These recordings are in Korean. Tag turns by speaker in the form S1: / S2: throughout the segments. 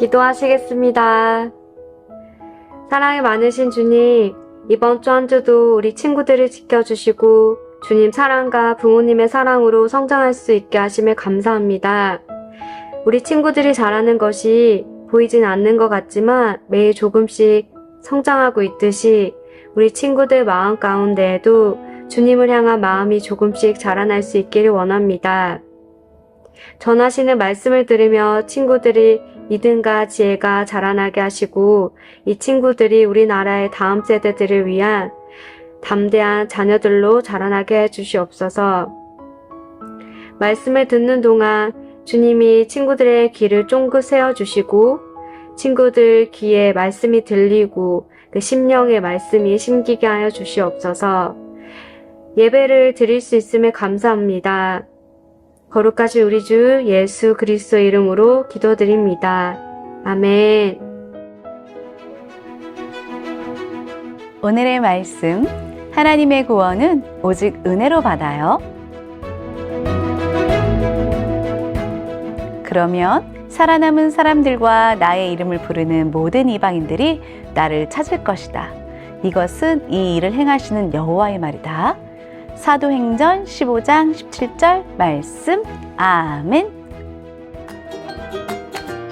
S1: 기도하시겠습니다. 사랑이 많으신 주님, 이번 주 한 주도 우리 친구들을 지켜주시고 주님 사랑과 부모님의 사랑으로 성장할 수 있게 하심에 감사합니다. 우리 친구들이 잘하는 것이 보이진 않는 것 같지만 매일 조금씩 성장하고 있듯이 우리 친구들 마음 가운데에도 주님을 향한 마음이 조금씩 자라날 수 있기를 원합니다. 전하시는 말씀을 들으며 친구들이 믿음과 지혜가 자라나게 하시고 이 친구들이 우리나라의 다음 세대들을 위한 담대한 자녀들로 자라나게 해주시옵소서. 말씀을 듣는 동안 주님이 친구들의 귀를 쫑긋 세워주시고 친구들 귀에 말씀이 들리고 그 심령의 말씀이 심기게 하여 주시옵소서. 예배를 드릴 수 있음에 감사합니다. 거룩하신 우리 주 예수 그리스도 이름으로 기도드립니다. 아멘.
S2: 오늘의 말씀 하나님의 구원은 오직 은혜로 받아요. 그러면 살아남은 사람들과 나의 이름을 부르는 모든 이방인들이 나를 찾을 것이다. 이것은 이 일을 행하시는 여호와의 말이다. 사도행전 15장 17절 말씀 아멘.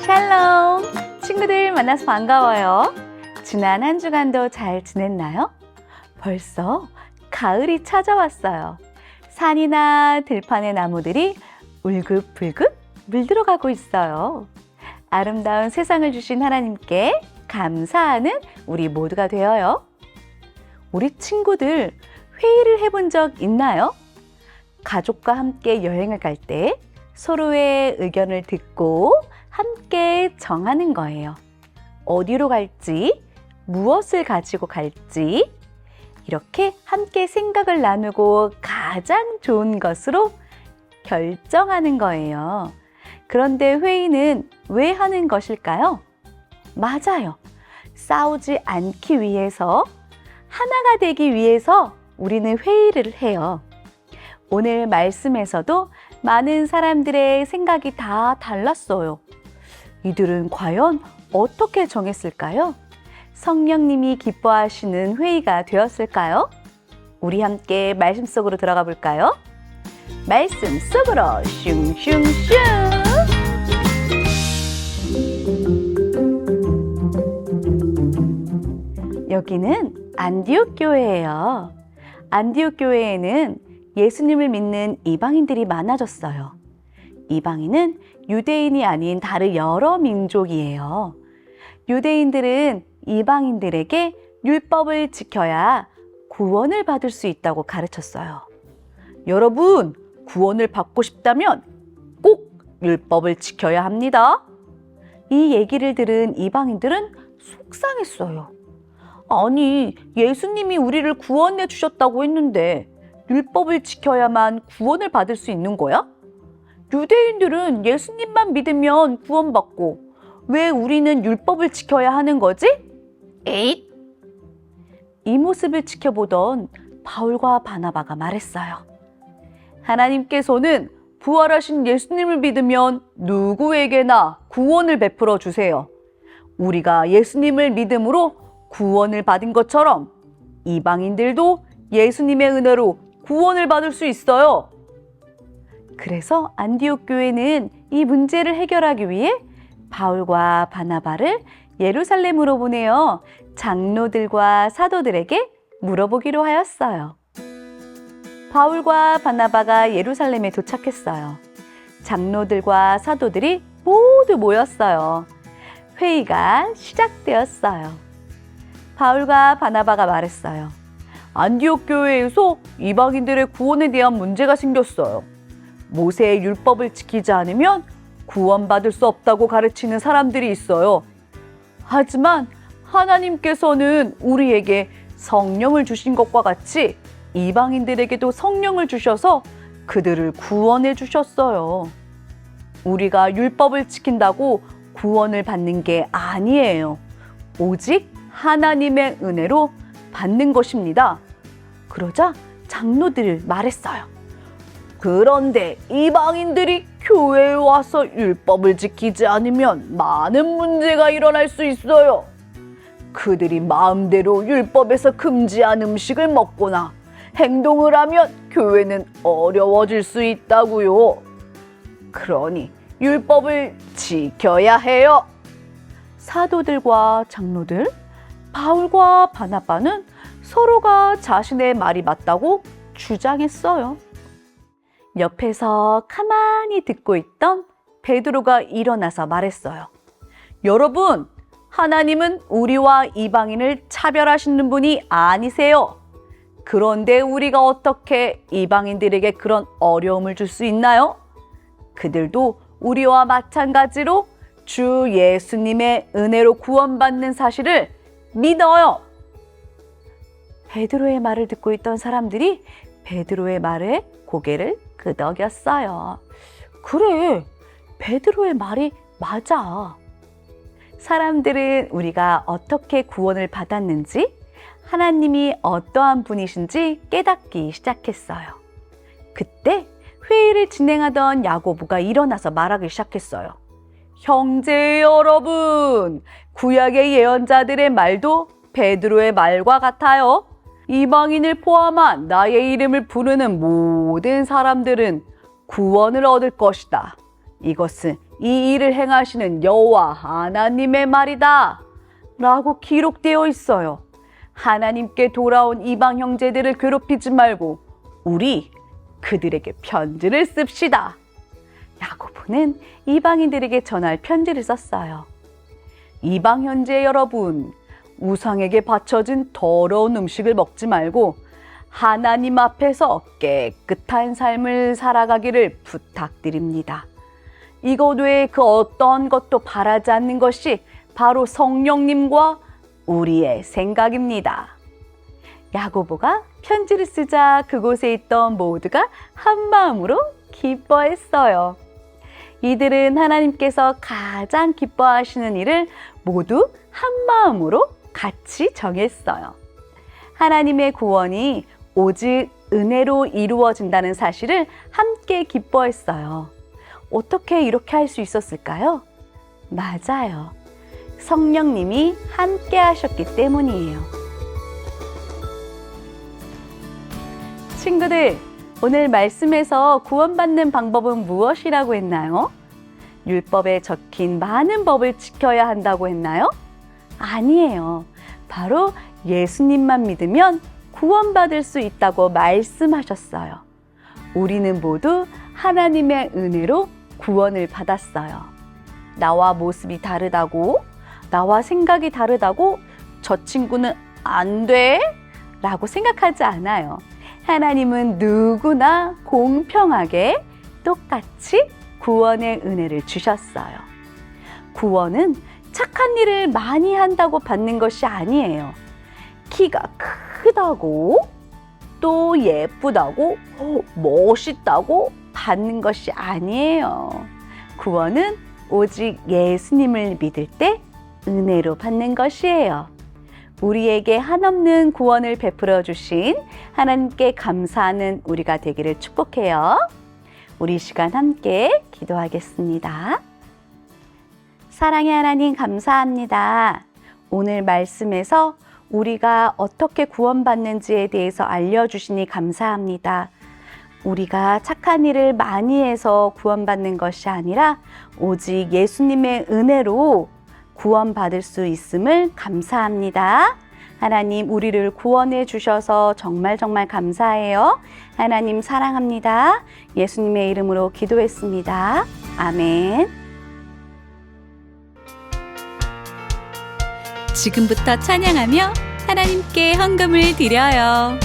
S2: 샬롬 친구들 만나서 반가워요. 지난 한 주간도 잘 지냈나요? 벌써 가을이 찾아왔어요. 산이나 들판의 나무들이 울긋불긋 물들어가고 있어요. 아름다운 세상을 주신 하나님께 감사하는 우리 모두가 되어요. 우리 친구들 회의를 해본 적 있나요? 가족과 함께 여행을 갈 때 서로의 의견을 듣고 함께 정하는 거예요. 어디로 갈지, 무엇을 가지고 갈지, 이렇게 함께 생각을 나누고 가장 좋은 것으로 결정하는 거예요. 그런데 회의는 왜 하는 것일까요? 맞아요. 싸우지 않기 위해서, 하나가 되기 위해서 우리는 회의를 해요. 오늘 말씀에서도 많은 사람들의 생각이 다 달랐어요. 이들은 과연 어떻게 정했을까요? 성령님이 기뻐하시는 회의가 되었을까요? 우리 함께 말씀 속으로 들어가 볼까요? 말씀 속으로 슝슝슝! 여기는 안디옥 교회예요. 안디옥 교회에는 예수님을 믿는 이방인들이 많아졌어요. 이방인은 유대인이 아닌 다른 여러 민족이에요. 유대인들은 이방인들에게 율법을 지켜야 구원을 받을 수 있다고 가르쳤어요. 여러분, 구원을 받고 싶다면 꼭 율법을 지켜야 합니다. 이 얘기를 들은 이방인들은 속상했어요. 아니, 예수님이 우리를 구원해 주셨다고 했는데 율법을 지켜야만 구원을 받을 수 있는 거야? 유대인들은 예수님만 믿으면 구원받고 왜 우리는 율법을 지켜야 하는 거지? 에잇! 이 모습을 지켜보던 바울과 바나바가 말했어요. 하나님께서는 부활하신 예수님을 믿으면 누구에게나 구원을 베풀어 주세요. 우리가 예수님을 믿음으로 구원을 받은 것처럼 이방인들도 예수님의 은혜로 구원을 받을 수 있어요. 그래서 안디옥 교회는 이 문제를 해결하기 위해 바울과 바나바를 예루살렘으로 보내어 장로들과 사도들에게 물어보기로 하였어요. 바울과 바나바가 예루살렘에 도착했어요. 장로들과 사도들이 모두 모였어요. 회의가 시작되었어요. 바울과 바나바가 말했어요. 안디옥 교회에서 이방인들의 구원에 대한 문제가 생겼어요. 모세의 율법을 지키지 않으면 구원받을 수 없다고 가르치는 사람들이 있어요. 하지만 하나님께서는 우리에게 성령을 주신 것과 같이 이방인들에게도 성령을 주셔서 그들을 구원해 주셨어요. 우리가 율법을 지킨다고 구원을 받는 게 아니에요. 오직 하나님의 은혜로 받는 것입니다. 그러자 장로들을 말했어요. 그런데 이방인들이 교회에 와서 율법을 지키지 않으면 많은 문제가 일어날 수 있어요. 그들이 마음대로 율법에서 금지한 음식을 먹거나 행동을 하면 교회는 어려워질 수 있다고요. 그러니 율법을 지켜야 해요. 사도들과 장로들, 바울과 바나바는 서로가 자신의 말이 맞다고 주장했어요. 옆에서 가만히 듣고 있던 베드로가 일어나서 말했어요. 여러분, 하나님은 우리와 이방인을 차별하시는 분이 아니세요. 그런데 우리가 어떻게 이방인들에게 그런 어려움을 줄 수 있나요? 그들도 우리와 마찬가지로 주 예수님의 은혜로 구원받는 사실을 믿어요. 베드로의 말을 듣고 있던 사람들이 베드로의 말에 고개를 끄덕였어요. 그래, 베드로의 말이 맞아. 사람들은 우리가 어떻게 구원을 받았는지, 하나님이 어떠한 분이신지 깨닫기 시작했어요. 그때 회의를 진행하던 야고보가 일어나서 말하기 시작했어요. 형제 여러분, 구약의 예언자들의 말도 베드로의 말과 같아요. 이방인을 포함한 나의 이름을 부르는 모든 사람들은 구원을 얻을 것이다. 이것은 이 일을 행하시는 여호와 하나님의 말이다. 라고 기록되어 있어요. 하나님께 돌아온 이방 형제들을 괴롭히지 말고 우리 그들에게 편지를 씁시다. 야고보는 이방인들에게 전할 편지를 썼어요. 이방 형제 여러분, 우상에게 바쳐진 더러운 음식을 먹지 말고 하나님 앞에서 깨끗한 삶을 살아가기를 부탁드립니다. 이것 외에 그 어떤 것도 바라지 않는 것이 바로 성령님과 우리의 생각입니다. 야고보가 편지를 쓰자 그곳에 있던 모두가 한 마음으로 기뻐했어요. 이들은 하나님께서 가장 기뻐하시는 일을 모두 한 마음으로 같이 정했어요. 하나님의 구원이 오직 은혜로 이루어진다는 사실을 함께 기뻐했어요. 어떻게 이렇게 할 수 있었을까요? 맞아요. 성령님이 함께 하셨기 때문이에요. 친구들, 오늘 말씀에서 구원받는 방법은 무엇이라고 했나요? 율법에 적힌 많은 법을 지켜야 한다고 했나요? 아니에요. 바로 예수님만 믿으면 구원받을 수 있다고 말씀하셨어요. 우리는 모두 하나님의 은혜로 구원을 받았어요. 나와 모습이 다르다고, 나와 생각이 다르다고, 저 친구는 안 돼? 라고 생각하지 않아요. 하나님은 누구나 공평하게 똑같이 구원의 은혜를 주셨어요. 구원은 착한 일을 많이 한다고 받는 것이 아니에요. 키가 크다고, 또 예쁘다고, 멋있다고 받는 것이 아니에요. 구원은 오직 예수님을 믿을 때 은혜로 받는 것이에요. 우리에게 한없는 구원을 베풀어 주신 하나님께 감사하는 우리가 되기를 축복해요. 우리 시간 함께 기도하겠습니다. 사랑의 하나님 감사합니다. 오늘 말씀에서 우리가 어떻게 구원받는지에 대해서 알려주시니 감사합니다. 우리가 착한 일을 많이 해서 구원받는 것이 아니라 오직 예수님의 은혜로 구원받을 수 있음을 감사합니다. 하나님, 우리를 구원해 주셔서 정말 정말 감사해요. 하나님, 사랑합니다. 예수님의 이름으로 기도했습니다. 아멘.
S3: 지금부터 찬양하며 하나님께 헌금을 드려요.